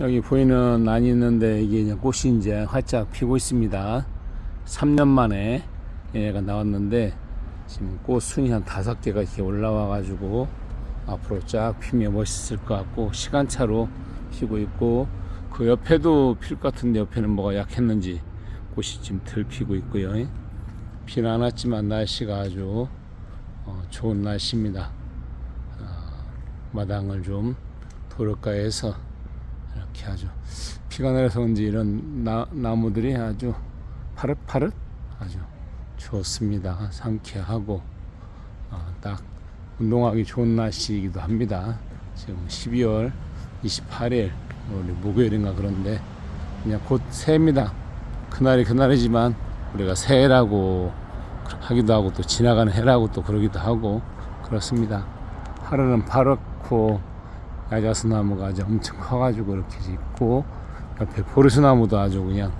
여기 보이는 난이 있는데 이게 이제 꽃이 이제 활짝 피고 있습니다. 3년 만에 얘가 나왔는데 지금 꽃 순이 한 다섯 개가 이렇게 올라와 가지고 앞으로 쫙 피면 멋있을 것 같고 시간차로 피고 있고 그 옆에도 필 것 같은데 옆에는 뭐가 약했는지 꽃이 지금 덜 피고 있고요. 비는 안 왔지만 날씨가 아주 어, 좋은 날씨입니다. 어, 마당을 좀 도로가에서 이렇게 아주 비가 내려서 그런지 이런 나, 나무들이 아주 파릇파릇 아주 좋습니다. 상쾌하고 어, 딱 운동하기 좋은 날씨이기도 합니다. 지금 12월 28일 우리 목요일인가 그런데 그냥 곧 새해입니다. 그날이 그날이지만 우리가 새해라고 하기도 하고 또 지나가는 해라고 또 그러기도 하고 그렇습니다. 하루는 파랗고 야자수 나무가 아주 엄청 커가지고 이렇게 있고 옆에 보르스 나무도 아주 그냥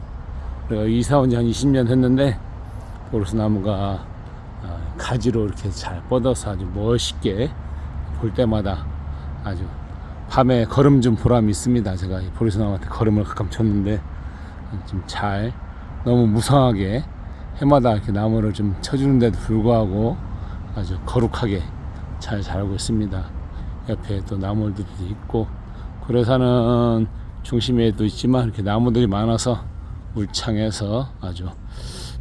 우리가 이사 온 지 한 20년 됐는데 보르스 나무가 어, 가지로 이렇게 잘 뻗어서 아주 멋있게 볼 때마다 아주 밤에 걸음 좀 보람이 있습니다. 제가 이 보르스 나무한테 걸음을 가끔 쳤는데 좀 잘 너무 무성하게 해마다 이렇게 나무를 좀 쳐주는데도 불구하고 아주 거룩하게 잘 자라고 있습니다. 옆에 또 나무들도 있고 고려산은 중심에도 있지만 이렇게 나무들이 많아서 울창해서 아주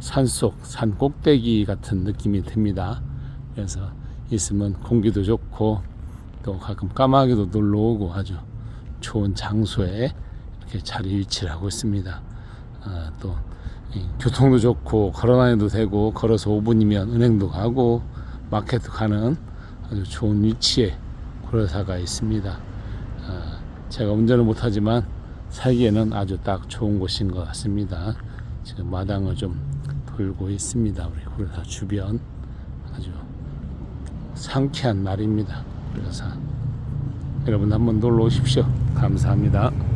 산속 산 꼭대기 같은 느낌이 듭니다. 그래서 있으면 공기도 좋고 또 가끔 까마귀도 놀러 오고 아주 좋은 장소에 이렇게 자리 위치를 하고 있습니다. 아, 또이 교통도 좋고 걸어 다녀도 되고 걸어서 5분이면 은행도 가고 마켓도 가는 아주 좋은 위치에 고려사가 있습니다. 아, 제가 운전을 못하지만 살기에는 아주 딱 좋은 곳인 것 같습니다. 지금 마당을 좀 돌고 있습니다. 우리 고려사 주변 아주 상쾌한 날입니다. 고려사 여러분 한번 놀러 오십시오. 감사합니다.